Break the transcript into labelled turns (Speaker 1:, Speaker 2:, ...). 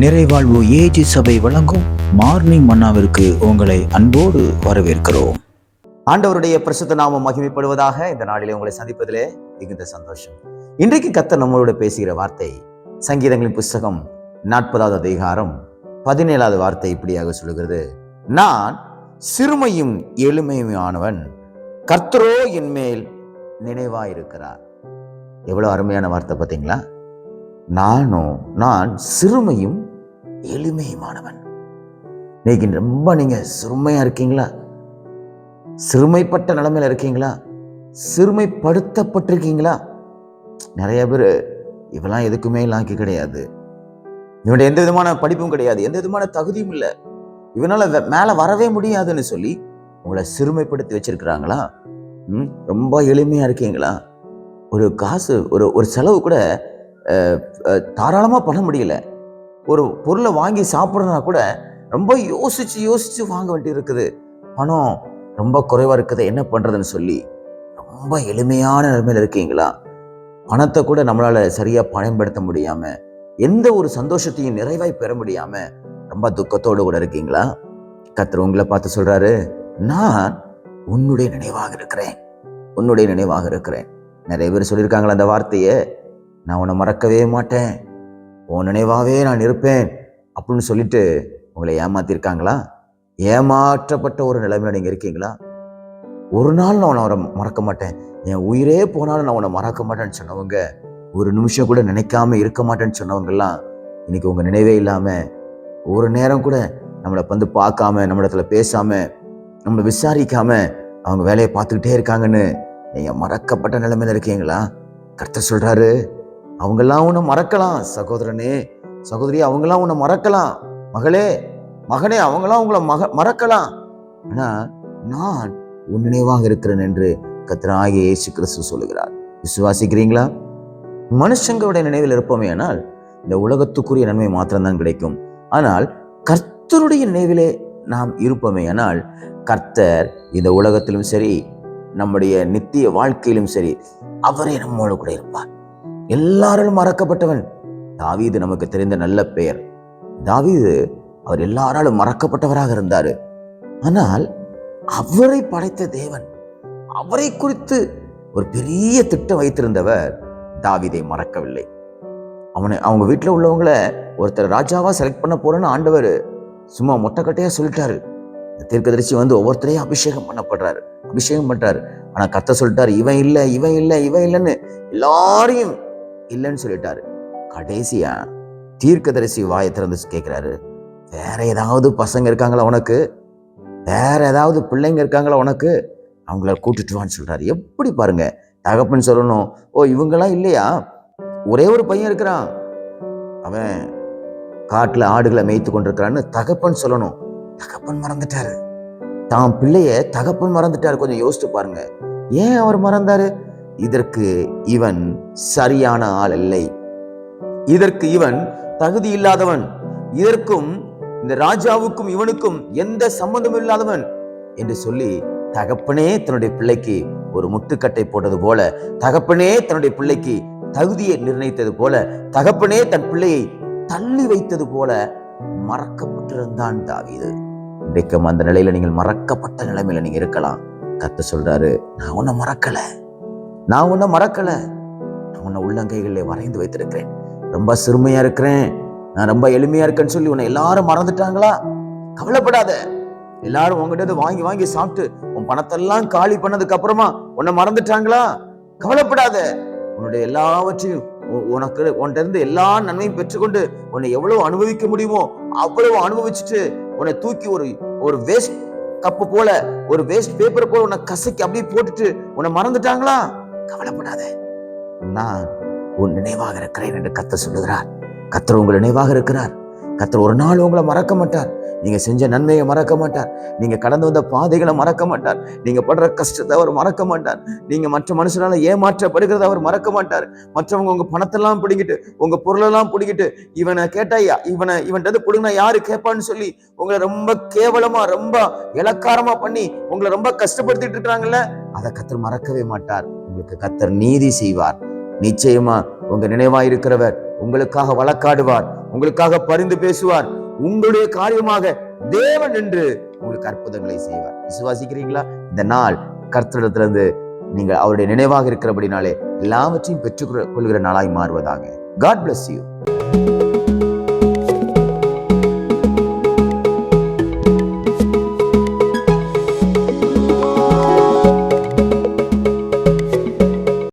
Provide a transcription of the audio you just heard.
Speaker 1: நிறைவாழ்வு AG சபை வழங்கும் morning மன்னாவிற்கு உங்களை அன்போடு வரவேற்கிறோம்.
Speaker 2: ஆண்டவருடைய பிரசுத்த நாமம் மகிமைப்படுவதாக இந்த நாளிலே உங்களை சந்திப்பதிலே மிகுந்த சந்தோஷம். இன்றைக்கு கத்தர் நம்மளோட பேசுகிற வார்த்தை சங்கீதங்களின் புஸ்தகம் நாற்பதாவது அதிகாரம் பதினேழாவது வார்த்தை இப்படியாக சொல்லுகிறது. நான் சிறுமையும் எளிமையுமானவன் கர்த்தரோ என் மேல் நினைவாயிருக்கிறார். எவ்வளோ அருமையான வார்த்தை பார்த்தீங்களா? நானும் நான் சிறுமையும் எளிமையுமானவன். இன்னைக்கு ரொம்ப நீங்கள் சிறுமையாக இருக்கீங்களா? சிறுமைப்பட்ட நிலைமையில இருக்கீங்களா? சிறுமைப்படுத்தப்பட்டிருக்கீங்களா? நிறைய பேர் இவெல்லாம் எதுக்குமே லாக்கி கிடையாது. இவனுடைய எந்த விதமான படிப்பும் கிடையாது. எந்த விதமான தகுதியும் இல்லை. இவனால் மேலே வரவே முடியாதுன்னு சொல்லி உங்களை சிறுமைப்படுத்தி வச்சிருக்கிறாங்களா? ம், ரொம்ப எளிமையாக இருக்கீங்களா? ஒரு காசு ஒரு ஒரு செலவு கூட தாராளமாக பண்ண முடியல. ஒரு பொருளை வாங்கி சாப்பிட்றதுனா கூட ரொம்ப யோசித்து யோசித்து வாங்க வேண்டி இருக்குது பணம் ரொம்ப குறைவாக இருக்குது. என்ன பண்ணுறதுன்னு சொல்லி ரொம்ப எளிமையான நிலைமையில் இருக்கீங்களா? பணத்தை கூட நம்மளால் சரியாக பயன்படுத்த முடியாமல் எந்த ஒரு சந்தோஷத்தையும் நிறைவாய் பெற முடியாமல் ரொம்ப துக்கத்தோடு கூட இருக்கீங்களா? கர்த்தர் உங்களை பார்த்து சொல்கிறாரு நான் உன்னுடைய நினைவாக இருக்கிறேன். உன்னுடைய நினைவாக இருக்கிறேன். நிறைய பேர் சொல்லியிருக்காங்களா அந்த வார்த்தையை. நான் உன்னை மறக்கவே மாட்டேன். உன் நினைவாகவே நான் இருப்பேன் அப்படின்னு சொல்லிட்டு உங்களை ஏமாத்திருக்காங்களா? ஏமாற்றப்பட்ட ஒரு நிலைமையில நீங்கள் இருக்கீங்களா? ஒரு நாள் நான் உன்னை மறக்க மாட்டேன். என் உயிரே போனாலும் நான் உன்னை மறக்க மாட்டேன்னு சொன்னவங்க ஒரு நிமிஷம் கூட நினைக்காம இருக்க மாட்டேன்னு சொன்னவங்கெல்லாம் இன்னைக்கு உங்கள் நினைவே இல்லாமல் ஒரு நேரம் கூட நம்மளை வந்து பார்க்காம நம்மளத்துல பேசாமல் நம்மளை விசாரிக்காம அவங்க வேலையை பார்த்துக்கிட்டே இருக்காங்கன்னு நீங்கள் மறக்கப்பட்ட நிலைமையில் இருக்கீங்களா? கர்த்தர் சொல்கிறாரு அவங்கெல்லாம் உன்னை மறக்கலாம் சகோதரனே. சகோதரி அவங்கெல்லாம் உன்னை மறக்கலாம். மகளே மகனே அவங்களாம் உங்களை மக மறக்கலாம். ஆனால் நான் உன் நினைவாக இருக்கிறேன் என்று கர்த்தராகிய இயேசு கிறிஸ்து சொல்லுகிறார். விசுவாசிக்கிறீங்களா? மனுஷங்களுடைய நினைவில் இருப்போமே ஆனால் இந்த உலகத்துக்குரிய நன்மை மாத்திரம்தான் கிடைக்கும். ஆனால் கர்த்தருடைய நினைவிலே நாம் இருப்போமே ஆனால் கர்த்தர் இந்த உலகத்திலும் சரி நம்முடைய நித்திய வாழ்க்கையிலும் சரி அவரே நம்மளோட கூட இருப்பார். எல்லாராலும் மறக்கப்பட்டவன். தாவீது நமக்கு தெரிந்த நல்ல பெயர். தாவீது அவர் எல்லாராலும் மறக்கப்பட்டவராக இருந்தார். ஆனால் அவரை படைத்த தேவன் அவரை குறித்து ஒரு பெரிய திட்டம் வைத்திருந்தவர் தாவீதை மறக்கவில்லை. அவனை அவங்க வீட்டில் உள்ளவங்கள ஒருத்தர் ராஜாவாக செலக்ட் பண்ண போறேன்னு ஆண்டவர் சும்மா மொட்டைக்கட்டையாக சொல்லிட்டாரு. இந்த தீர்க்கதரிசி வந்து ஒவ்வொருத்தரையும் அபிஷேகம் பண்ணப்படுறாரு. அபிஷேகம் பண்ணுறாரு ஆனால் கத்த சொல்லிட்டாரு இவன் இல்லை இவன் இல்லை இவன் இல்லைன்னு எல்லாரையும் இல்லைன்னு சொல்லிட்டாரு. கடைசியா தீர்க்கதரிசி வாயை திறந்து கேட்குறாரு வேற ஏதாவது பசங்க இருக்காங்களா உனக்கு? வேற ஏதாவது பிள்ளைங்க இருக்காங்களா உனக்கு? அவங்கள கூட்டிட்டு வான்னு சொல்றாரு. எப்படி பாருங்க. தகப்பன் சொல்லணும் ஓ இவங்கெல்லாம் இல்லையா? ஒரே ஒரு பையன் இருக்கிறான். அவன் காட்டில் ஆடுகளை மேய்த்து கொண்டிருக்கிறான்னு தகப்பன் சொல்லணும். தகப்பன் மறந்துட்டாரு. தான் பிள்ளைய தகப்பன் மறந்துட்டாரு. கொஞ்சம் யோசிச்சு பாருங்க. ஏன் அவர் மறந்தாரு? இதற்கு இவன் சரியான ஆள் இல்லை. இதற்கு இவன் தகுதி இல்லாதவன். இதற்கும் இந்த ராஜாவுக்கும் இவனுக்கும் எந்த சம்பந்தமும் இல்லாதவன் என்று சொல்லி தகப்பனே தன்னுடைய பிள்ளைக்கு ஒரு முட்டுக்கட்டை போட்டது போல தகப்பனே தன்னுடைய பிள்ளைக்கு தகுதியை நிர்ணயித்தது போல தகப்பனே தன் பிள்ளையை தள்ளி வைத்தது போல மறக்கப்பட்டிருந்தான் தாவீது. இன்றைக்கும் அந்த நிலையில நீங்கள் மறக்கப்பட்ட நிலைமையில நீங்க இருக்கலாம். கத்த சொல்றாரு நான் உன்னை மறக்கல. நான் உன்னை மறக்கலை. நான் உன்னை உள்ளங்கைகளிலே வரைந்து வைத்திருக்கிறேன். ரொம்ப சிறுமையாக இருக்கிறேன். நான் ரொம்ப எளிமையாக இருக்கேன்னு சொல்லி உன்னை எல்லாரும் மறந்துட்டாங்களா? கவலைப்படாத. எல்லாரும் உங்ககிட்ட வாங்கி வாங்கி சாப்பிட்டு உன் பணத்தெல்லாம் காலி பண்ணதுக்கு அப்புறமா உன்னை மறந்துட்டாங்களா? கவலைப்படாத. உன்னுடைய எல்லாவற்றையும் உ- உனக்கு உன்கிட்ட இருந்து எல்லா நன்மையும் பெற்றுக்கொண்டு உன்னை எவ்வளவு அனுபவிக்க முடியுமோ அவ்வளவு அனுபவிச்சுட்டு உன்னை தூக்கி ஒரு ஒரு வேஸ்ட் கப்பு போல ஒரு வேஸ்ட் பேப்பர் போல உன்னை கசக்கி அப்படியே போட்டுட்டு உன்னை மறந்துட்டாங்களா? கவலைப்படாத. நான் உன் நினைவாக இருக்கிறேன் என்று கத்த சொல்லுகிறார். கத்தர் உங்கள் நினைவாக இருக்கிறார். கத்தர் ஒரு நாள் உங்களை மறக்க மாட்டார். நீங்கள் செஞ்ச நன்மையை மறக்க மாட்டார். நீங்கள் கடந்து வந்த பாதைகளை மறக்க மாட்டார். நீங்கள் படுற கஷ்டத்தை அவர் மறக்க மாட்டார். நீங்கள் மற்ற மனுஷனால் ஏமாற்றப்படுகிறத அவர் மறக்க மாட்டார். மற்றவங்க உங்கள் பணத்தெல்லாம் பிடிங்கிட்டு உங்கள் பொருளெல்லாம் பிடிங்கிட்டு இவனை கேட்டாயா இவனை இவன்கிட்ட பிடுங்கினா யாரு கேட்பான்னு சொல்லி உங்களை ரொம்ப கேவலமாக ரொம்ப இலக்காரமாக பண்ணி உங்களை ரொம்ப கஷ்டப்படுத்திட்டு இருக்கிறாங்கல்ல அதை கத்தர் மறக்கவே மாட்டார். உங்களுக்கு கத்தர் நீதி செய்வார். நிச்சயமா உங்க நினைவாயிருக்கிறவர் உங்களுக்காக வழக்காடுவார் உங்களுக்காக பரிந்து பேசுவார். உங்களுடைய காரியமாக தேவன் என்று உங்களுக்கு அற்புதங்களை செய்வார். விசுவாசிக்கிறீங்களா? இந்த நாள் கர்த்தரிடத்திலிருந்து நீங்கள் அவருடைய நினைவாக இருக்கிறபடினாலே எல்லாவற்றையும் பெற்றுக் கொள்கிற நாளாய் மாறுவதாக. God bless you